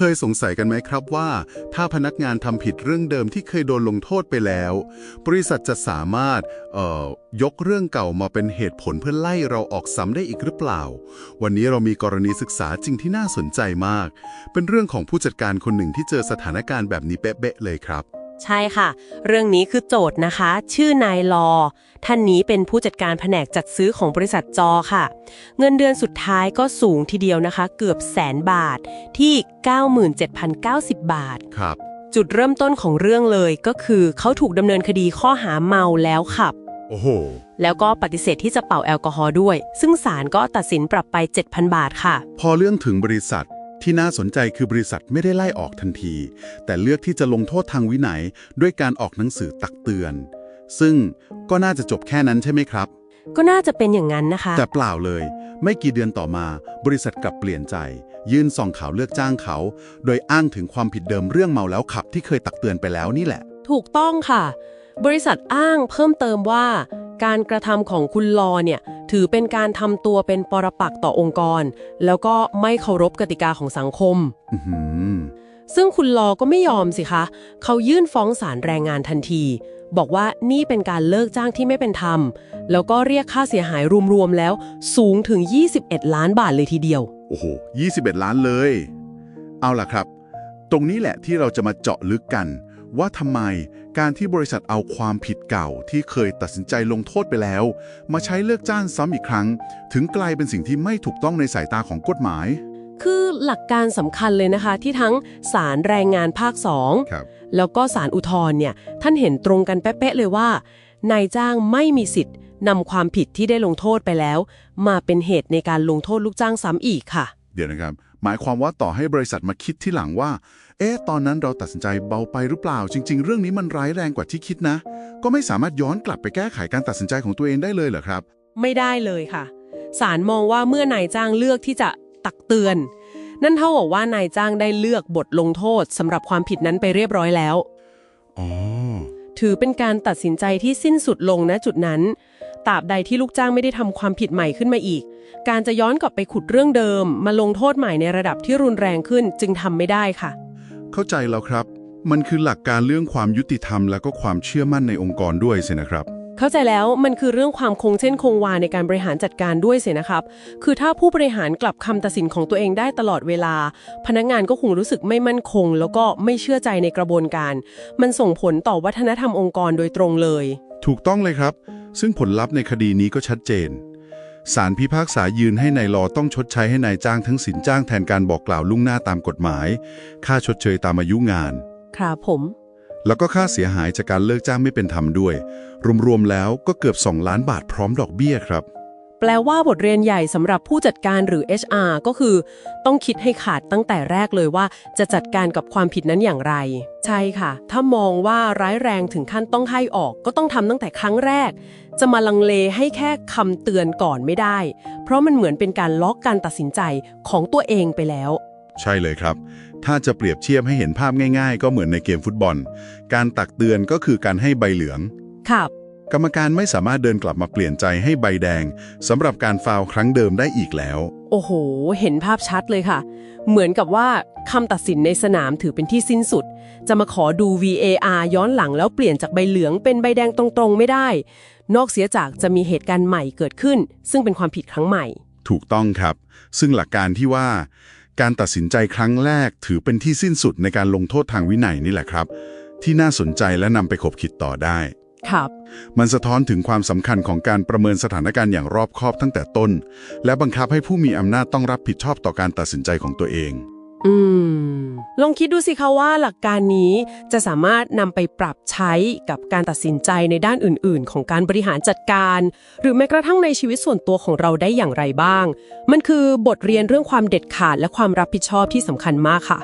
เคยสงสัยกันไหมครับว่า ถ้าพนักงานทำผิดเรื่องเดิมที่เคยโดนลงโทษไปแล้ว บริษัทจะสามารถเอ่อยกเรื่องเก่ามาเป็นเหตุผลเพื่อไล่เราออกซ้ำได้อีกหรือเปล่า วันนี้เรามีกรณีศึกษาจริงที่น่าสนใจมาก เป็นเรื่องของผู้จัดการคนหนึ่งที่เจอสถานการณ์แบบนี้เป๊ะๆเลยครับ ใช่ค่ะ เรื่องนี้คือโจทย์นะคะ ชื่อนายลอ ท่านนี้เป็นผู้จัดการแผนกจัดซื้อของบริษัทจอค่ะ เงินเดือนสุดท้ายก็สูงทีเดียวนะคะ เกือบแสนบาทที่ 97,090 บาท ครับ จุดเริ่มต้นของเรื่องเลยก็คือเขาถูกดำเนินคดีข้อหาเมาแล้วขับ โอ้โห แล้วก็ปฏิเสธที่จะเป่าแอลกอฮอล์ด้วย ซึ่งศาลก็ตัดสินปรับไป 7,000 บาทค่ะ พอเรื่องถึงบริษัท ที่น่าสนใจคือบริษัทไม่ได้ไล่ออกทันที แต่เลือกที่จะลงโทษทางวินัยด้วยการออกหนังสือตักเตือน ซึ่งก็น่าจะจบแค่นั้นใช่ไหมครับ ก็น่าจะเป็นอย่างนั้นนะคะ แต่เปล่าเลย ไม่กี่เดือนต่อมา บริษัทกลับเปลี่ยนใจ ยื่นส่องข่าวเลือกจ้างเขา โดยอ้างถึงความผิดเดิมเรื่องเมาแล้วขับที่เคยตักเตือนไปแล้วนี่แหละ ถูกต้องค่ะ บริษัทอ้างเพิ่มเติมว่า การกระทำของคุณลอเนี่ยถือเป็นการทำตัวเป็นปรปักษ์ต่อองค์กร แล้วก็ไม่เคารพกติกาของสังคม อื้อหือซึ่งคุณลอก็ไม่ยอมสิคะ เขายื่นฟ้องศาลแรงงานทันที บอกว่านี่เป็นการเลิกจ้างที่ไม่เป็นธรรม แล้วก็เรียกค่าเสียหายรวมๆแล้วสูงถึง 21 ล้านบาทเลยทีเดียว โอ้โห 21 ล้านเลย เอาล่ะครับ ตรงนี้แหละที่เราจะมาเจาะลึกกัน ว่าทำไมการที่บริษัทเอาความผิดเก่าที่เคยตัดสินใจลงโทษไปแล้ว มาใช้เลิกจ้างซ้ำอีกครั้ง ถึงกลายเป็นสิ่งที่ไม่ถูกต้องในสายตาของกฎหมาย คือหลักการสำคัญเลยนะคะ ที่ทั้งศาลแรงงานภาค2ครับแล้วก็ศาลอุทธรณ์เนี่ยท่านเห็นตรงกันเป๊ะๆเลยว่านายจ้างไม่มีสิทธิ์นำความผิดที่ได้ลงโทษไปแล้ว มาเป็นเหตุในการลงโทษลูกจ้างซ้ำอีกค่ะ เดี๋ยวนะครับ หมายความว่าต่อให้บริษัทมาคิดที่หลังว่า เอ๊ะ ตอนนั้นเราตัดสินใจเบาไปหรือเปล่า จริง ๆ เรื่องนี้มันร้ายแรงกว่าที่คิดนะ ก็ไม่สามารถย้อนกลับไปแก้ไขการตัดสินใจของตัวเองได้เลยเหรอครับ ไม่ได้เลยค่ะ ศาลมองว่าเมื่อนายจ้างเลือกที่จะตักเตือน นั่นเท่ากับว่านายจ้างได้เลือกบทลงโทษสำหรับความผิดนั้นไปเรียบร้อยแล้ว อ๋อ ถือเป็นการตัดสินใจที่สิ้นสุดลงณจุดนั้น ตราบใดที่ลูกจ้างไม่ได้ทำความผิดใหม่ขึ้นมาอีก การจะย้อนกลับไปขุดเรื่องเดิม มาลงโทษใหม่ในระดับที่รุนแรงขึ้นจึงทำไม่ได้ค่ะ เข้าใจแล้วครับ มันคือหลักการเรื่องความยุติธรรม และก็ความเชื่อมั่นในองค์กรด้วยสินะครับ เข้าใจแล้วมันคือเรื่องความคงเส้นคงวาในการบริหารจัดการด้วยเสียนะครับ คือถ้าผู้บริหารกลับคำตัดสินของตัวเองได้ตลอดเวลา พนักงานก็คงรู้สึกไม่มั่นคง แล้วก็ไม่เชื่อใจในกระบวนการ มันส่งผลต่อวัฒนธรรมองค์กรโดยตรงเลย ถูกต้องเลยครับ ซึ่งผลลัพธ์ในคดีนี้ก็ชัดเจนศาลพิพากษายืนให้นายลอต้องชดใช้ให้นายจ้างทั้งสินจ้างแทนการบอกกล่าวล่วงหน้าตามกฎหมาย ค่าชดเชยตามอายุงาน ครับผม แล้วก็ค่าเสียหายจากการเลิกจ้างไม่เป็นธรรมด้วย รวมๆแล้วก็เกือบ 2 ล้านบาทพร้อมดอกเบี้ยครับ แปลว่าบทเรียนใหญ่สำหรับผู้จัดการหรือ HR ก็คือ ต้องคิดให้ขาดตั้งแต่แรกเลยว่า จะจัดการกับความผิดนั้นอย่างไร ใช่ค่ะ ถ้ามองว่าร้ายแรงถึงขั้นต้องให้ออก ก็ต้องทำตั้งแต่ครั้งแรก จะมาลังเลให้แค่คำเตือนก่อนไม่ได้ เพราะมันเหมือนเป็นการล็อกการตัดสินใจของตัวเองไปแล้ว ใช่เลยครับ ถ้าจะเปรียบเทียบให้เห็นภาพง่าย ๆ ก็เหมือนในเกมฟุตบอล การตักเตือนก็คือการให้ใบเหลืองครับ กรรมการไม่สามารถเดินกลับมาเปลี่ยนใจให้ใบแดงสำหรับการฟาวล์ครั้งเดิมได้อีกแล้ว โอ้โห เห็นภาพชัดเลยค่ะ เหมือนกับว่าคำตัดสินในสนามถือเป็นที่สิ้นสุด จะมาขอดู VAR ย้อนหลังแล้วเปลี่ยนจากใบเหลืองเป็นใบแดงตรงๆ ไม่ได้ นอกเสียจากจะมีเหตุการณ์ใหม่เกิดขึ้น ซึ่งเป็นความผิดครั้งใหม่ ถูกต้องครับ ซึ่งหลักการที่ว่า การตัดสินใจครั้งแรกถือเป็นที่สิ้นสุดในการลงโทษทางวินัยนี่แหละครับ ที่น่าสนใจและนำไปขบคิดต่อได้ ครับมันสะท้อนถึงความสำคัญของการประเมินสถานการณ์อย่างรอบคอบตั้งแต่ต้น และบังคับให้ผู้มีอำนาจต้องรับผิดชอบต่อการตัดสินใจของตัวเอง อืม ลองคิดดูสิคะว่าหลักการนี้จะสามารถนำไปปรับใช้กับการตัดสินใจในด้านอื่น ๆ ของการบริหารจัดการ หรือแม้กระทั่งในชีวิตส่วนตัวของเราได้อย่างไรบ้าง มันคือบทเรียนเรื่องความเด็ดขาดและความรับผิดชอบที่สำคัญมากค่ะ